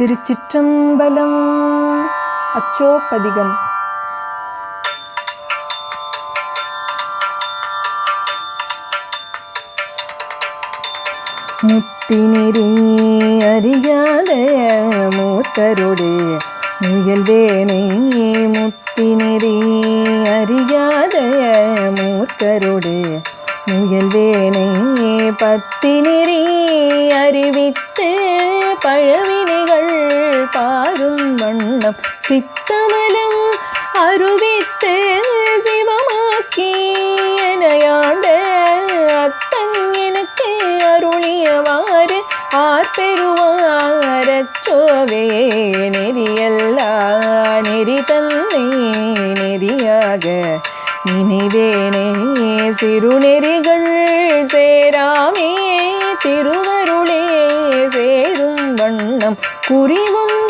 திருச்சிற்றம்பலம். அச்சோப்பதிகம். முத்தினிறி அறியாத மூத்தருடு முயல்வேனே முத்தினிறி அறியாத மூத்தருடைய முயல்வேனே பத்தினிறி அறிவித்து பழவி பாரும் வண்ணம் சித்தமலம் அருவித்து சிவமாக்கி எனையாண்ட அத்தன் எனக்கு அருளியவாறு ஆர்பெருவாரச்சோவே நெறியல்லா நெறி தன்னை நெறியாக நினைவேனே சிறுநெறிகள் குறிவும்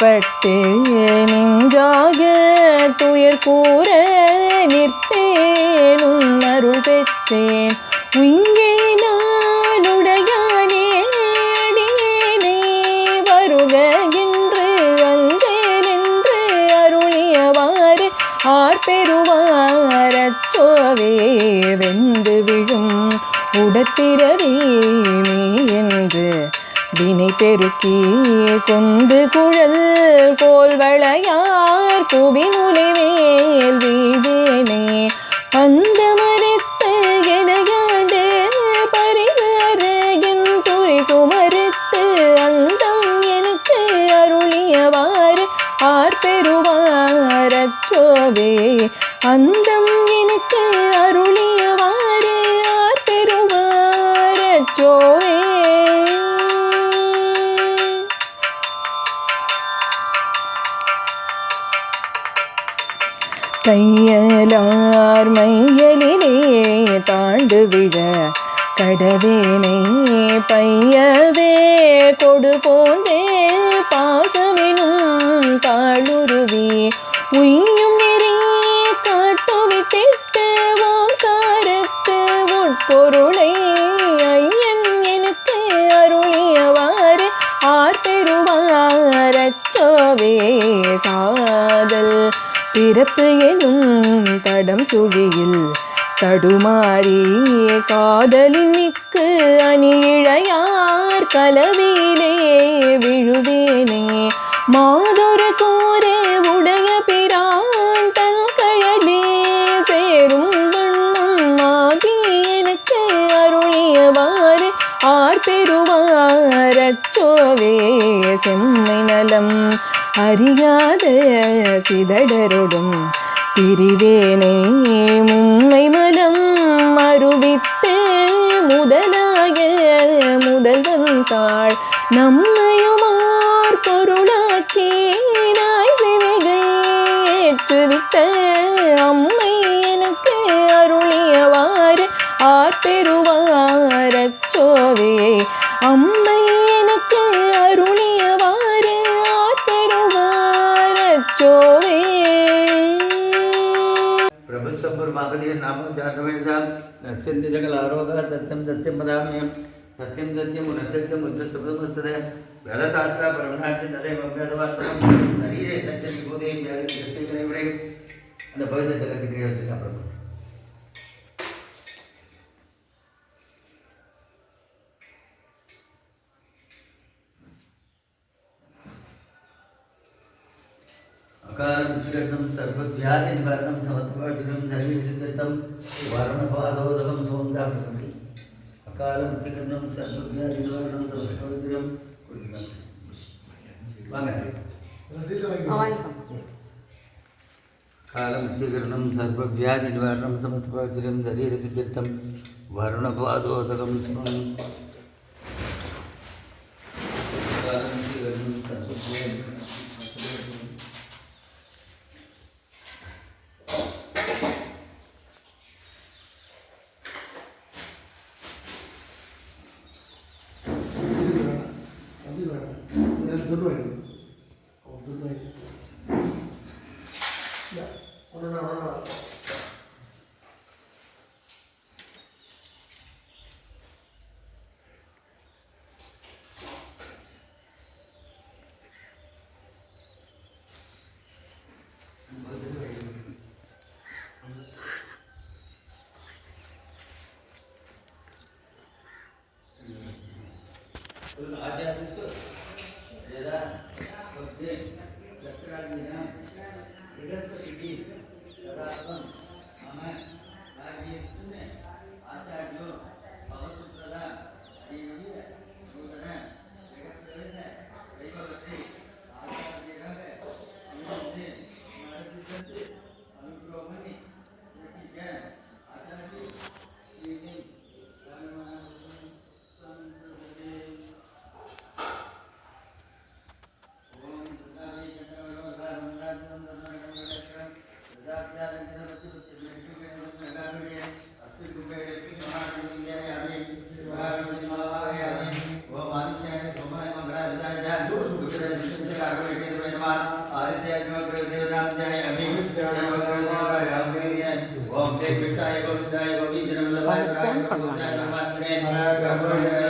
பட்டு நெஞ்சாக துயர் கூற நிற்பேனும் அருள் பெற்றேன். உங்கே நானுடையானே அடியேனே. வருக என்று வந்தேன் என்று அருளியவாறு ஆர்பெருவாரச்சோவே வெந்து விழும். உடத்திரவே என்று வினை பெருக்கி கொண்டு குழல் கோல் வளையார் குவிமுலை மேல் வீழ்வேனே பந்த மறுத்த எனையாண்டு பரிசரகின் துறை சுமறுத்து அந்தம் எனக்கு அருளியவாறு ஆர் பெறுவார் அச்சோவே. தையலார் மையலிலே தாண்டு விழ கடவேனே பையவே கொடு போந்தே பாசமெனும் தாளுருவி உய்யும் பிறப்பு எனும் தடம் சுழியில் தடுமாறி காதலின் மிக்கு அணி இழையார் கலவியிலே விழுவேனே. மாதொரு கோரே உடைய பிரான் தன் கழலே சேரும் வண்ணம் ஆகி எனக்கு அருளியவாறு அச்சோவே செம்மை நலம். அறியாத சிதடரொடும். பிரிவேனே மும்மை மனம் மறுவித்து முதலாக முதல்வன் தாள் நம்மையுமார் பொருளாக்கி நாய் சிவிகை ஏற்றுவித்த அம்மா மகளிர் நாமம் ஜாதவேண்டாம் நச்சந்தி ஜகல் ஆரோகா சத்தியம் சத்தியம் பதாமியம் சத்தியம் சத்தியம் உணசத்தியம் உத்தசுபதமுத்தத வேதசாஸ்திரா பரமநாட்டு நரேவம் வேதவாஸ்தவம் நரீரே சத்தியம் போதே அந்த பகுதி சத்திரத்துக்கு அப்புறம் സർവകാരവിഷയകം സർവവ്യാധി നിവാരണം സമത്വാചിതം വർണപാദോദകം തോന്താകുന്നുണ്ട് അകാലമത്തികരണം സർവവ്യാധി നിവാരണം സമത്വാചിതം കാലമത്യകരണം സർവവ്യാധി आचार्यस्तु यदा भक्ते तत्रादीनां बृहस्पतिः तदात्मं मम राज्येस्मिन् आचार्यो भवतु तदा देवी नूतन जगत्प्रवेश दैववती आचार्यः अनुमति मनसिद्धस्य ज्ञानाध्याय अभिवृद्धाय ओम देव विषय गोविंदाय गोविंद नमः भगवान नमः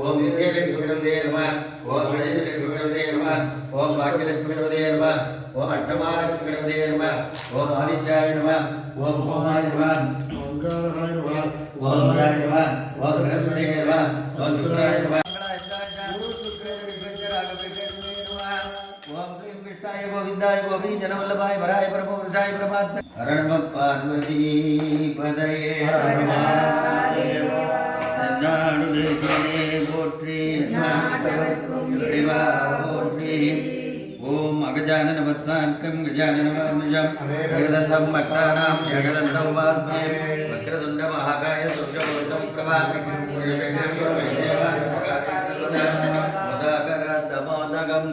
ஓம் தேவி விட்டாய கோவிந்தாய கோவிந்தனம் லபாய ஓம் அட்டமாலட்சுமி நம ஓம் ஆதித்யாய நம ஓம் ஓமாய நம ஓம் ராய நம ஓம் பிரம்மதே நம ஓம் சுக்ராய நம. ஓம் கிம் விஷ்டாய கோவிந்தாய கோபி ஜனவல்லபாய வராய பிரபு விருதாய பிரபாத் ஹரணம பார்வதி பதயே நாடு தேசனே போற்றி இறைவா போற்றி. ஓம் அகஜானன பத்மார்க்கம் கஜானனவானுஜம் ஜெகதந்தம் பக்தானாம் ஜெகதந்தம் வாஸ்மே வக்ரதுண்ட மகாகாய துர்கபோதம் பிரபா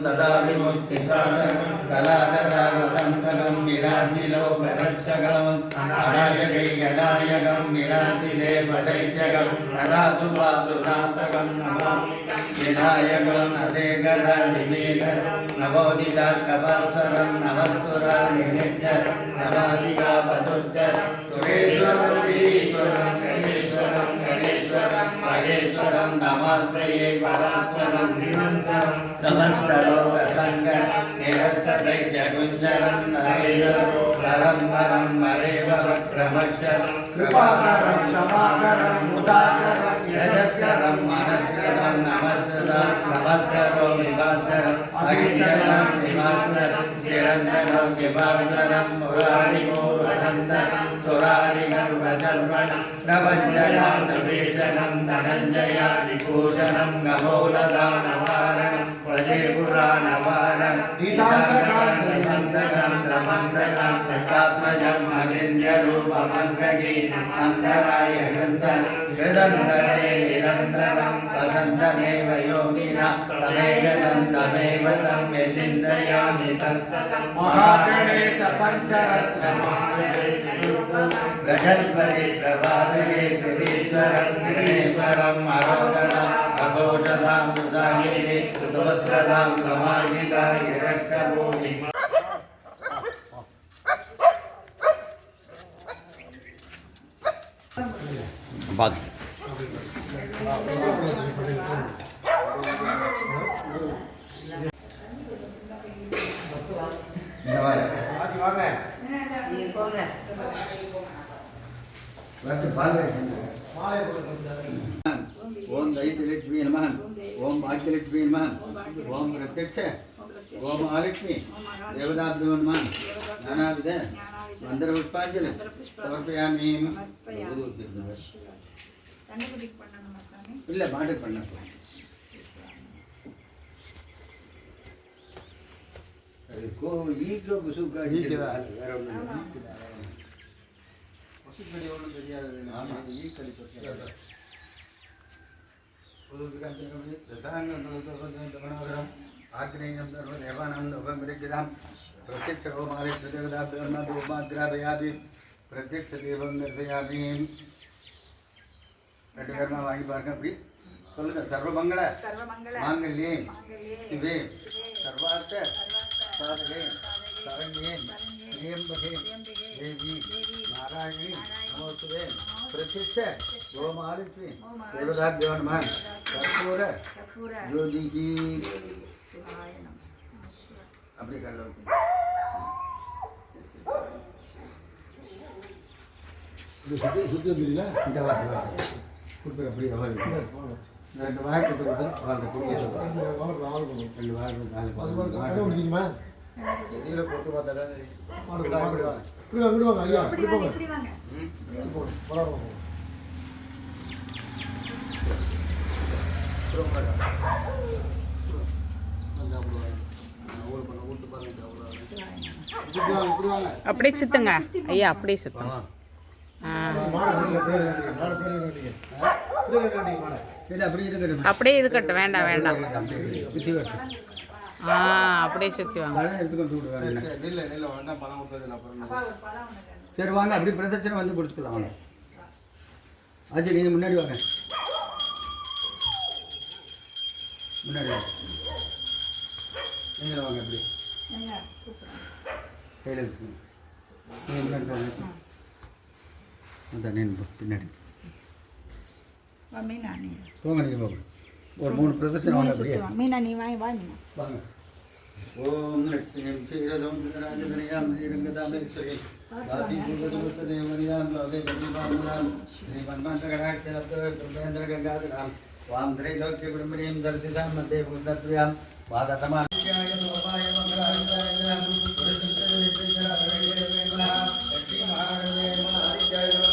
सदा विमुक्तिसाधनं कलाकरामतन्तनं विराशिलोकरक्षकम् अडायकै गडायकं विराशिदेवदैत्यकं कदासुपासुनाशकं नमामि विधायकं नदेकराधिमेकं नवोदितार्कपासरं नवसुरानिनित्यं नवादिकापदुच्चरं सुरेश्वरं वीरीश्वरं गणेश्वरं गणेश्वरं महेश्वरं नमाश्रये परात्मनं समस्तलोकसङ्गेहस्तदैत्यगुञ्जरम् नरैरं वरं कृपाकरं क्षमाकरं मुदाकरं यशस्य నందనం వివర్ణనం మురారి మూర్ధనందనం సురారి గర్వశర్వణం నవంజనా సుభీషణం ధనంజయాదిభూషణం నమోలదానవారణం ప్రజే పురాణవారణం मन्दकात्मजन्मगिन्द्यरूपमङ्गगी मन्दराय हृन्दर हृदन्दरे निरन्तरं प्रसन्दमेव योगिना तमेव दन्दमेव तं विचिन्तयामि तत् महागणेश पञ्चरत्नमागणे प्रगल्परे प्रभातगे कृतीश्वरं गणेश्वरम् अरोगणम् अघोषदां सुधागिरे सुभद्रदां समार्गिता हिरण्यभूमि बाग ओम दैत्यलक्ष्मी नमः ओम भाग्यलक्ष्मी नमः ओम प्रत्यक्ष ओम महालक्ष्मी देवदाभ्यो नमः नानाविध मन्त्रपुष्पाञ्जलि समर्पयामि கண்டுபிடிக்க பண்ணணுமா சாமி? இல்லை பாட்டு பண்ண அது கோ ஈக்கோ புசுக்கா ஈக்குதா? வேற ஒன்றும் இல்லை. கொசுக்கடி ஒன்றும் தெரியாது. பிரத்யக்ஷ வாங்கி பாருங்க அப்படி சொல்லுங்க சர்வமங்கள சர்வமங்கள மாங்கல்யே மாங்கல்யே சிவே சர்வார்த்த சாதகே சரண்யே திரியம்பகே தேவி நாராயணி நமோஸ்துவே பிரத்யக்ஷ கோமாலித்வி தேவதாபியோ நம கற்பூர கற்பூர ஜோதிகி சிவாய நம அப்படி கல்ல இது சுத்தி சுத்தி தெரியல இந்த வாக்கு கொடுத்து அப்படி ரெண்டு வாய்க்கு இதில் போட்டு பார்த்தா விடுவாங்க ஐயா அப்படியே சுத்துங்க. ஐயா அப்படியே சுத்துங்க. அப்படியே இருக்கட்டும். வேண்டாம் வேண்டாம். ஆ அப்படியே சுற்றி வாங்க. சரி வாங்க. அப்படி பிரதட்சணை வந்து கொடுத்துக்கலாம் வாங்க. ஆச்சு நீங்கள் முன்னாடி வாங்க. முன்னாடி வாங்க. நீங்களும் வாங்க அப்படி. கையில் நீங்கள் முன்னாடி வாங்க. அதான் நீங்க பின்னாடி வா, மீனா நீ போங்க நீங்கள் போங்க ஒரு மூணு பிரதட்சணை வாங்க அப்படியே சுத்துவாங்க. மீனா நீ வாங்கி வா மீனா வாங்க ஓம் லட்சுமிம் சீரதம் ராஜதனியாம் ஸ்ரீரங்கதாமேஸ்வரி வாதி பூர்வதமுத்ததேவனியாம் லோகே கதிபாமுனாம் ஸ்ரீ மன்மந்தகடாட்சேந்திர கங்காதராம் வாம் திரைலோக்கிய குடும்பினியும் தரிசிதாம் மத்திய புத்தத்வியாம் வாததமா வாஸ்து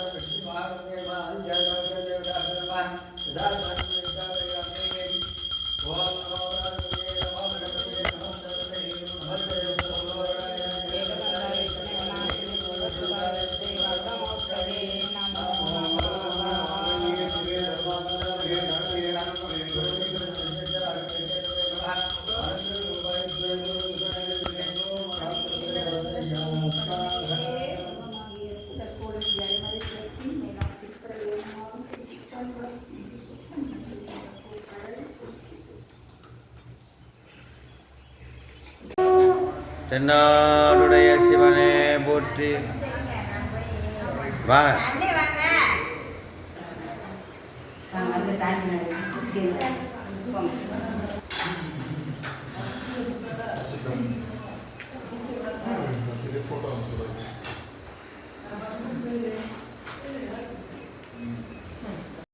Gracias. தென்னாடுடைய சிவனே போற்றி. வா. வாங்க.